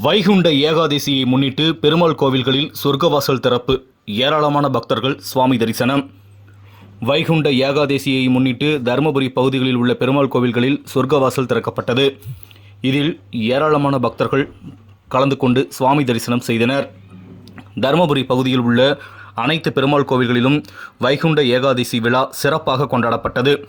வைகுண்ட ஏகாதசியை முன்னிட்டு பெருமாள் கோவில்களில் சொர்க்கவாசல் திறப்பு. ஏராளமான பக்தர்கள் சுவாமி தரிசனம். வைகுண்ட ஏகாதசியை முன்னிட்டு தருமபுரி பகுதிகளில் உள்ள பெருமாள் கோவில்களில் சொர்க்கவாசல் திறக்கப்பட்டது. இதில் ஏராளமான பக்தர்கள் கலந்து கொண்டு சுவாமி தரிசனம் செய்தனர். தருமபுரி பகுதியில் உள்ள அனைத்து பெருமாள் கோவில்களிலும் வைகுண்ட ஏகாதசி விழா சிறப்பாக கொண்டாடப்பட்டது.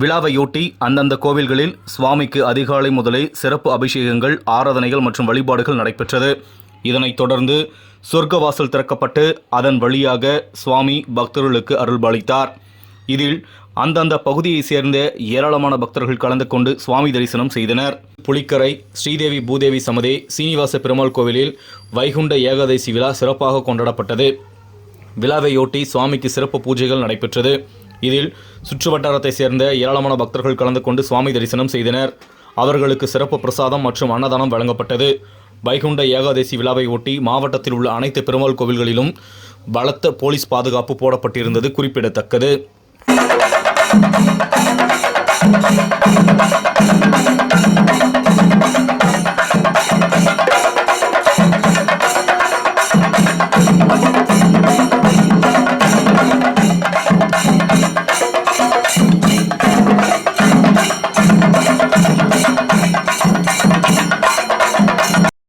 விழாவையொட்டி அந்தந்த கோவில்களில் சுவாமிக்கு அதிகாலை முதலே சிறப்பு அபிஷேகங்கள் ஆராதனைகள் மற்றும் வழிபாடுகள் நடைபெற்றது. இதனைத் தொடர்ந்து சொர்க்கவாசல் திறக்கப்பட்டு அதன் வழியாக சுவாமி பக்தர்களுக்கு அருள்பாலித்தார். இதில் அந்தந்த பகுதியைச் சேர்ந்த ஏராளமான பக்தர்கள் கலந்து கொண்டு சுவாமி தரிசனம் செய்தனர். புலிக்கரை ஸ்ரீதேவி பூதேவி சமதே சீனிவாச பெருமாள் கோவிலில் வைகுண்ட ஏகாதசி விழா சிறப்பாக கொண்டாடப்பட்டது. விழாவையொட்டி சுவாமிக்கு சிறப்பு பூஜைகள் நடைபெற்றது. இதில் சுற்றுவட்டாரத்தைச் சேர்ந்த ஏராளமான பக்தர்கள் கலந்து கொண்டு சுவாமி தரிசனம் செய்தனர். அவர்களுக்கு சிறப்பு பிரசாதம் மற்றும் அன்னதானம் வழங்கப்பட்டது. வைகுண்ட ஏகாதசி விழாவை ஒட்டி மாவட்டத்தில் உள்ள அனைத்து பெருமாள் கோவில்களிலும் பலத்த போலீஸ் பாதுகாப்பு போடப்பட்டிருந்தது குறிப்பிடத்தக்கது.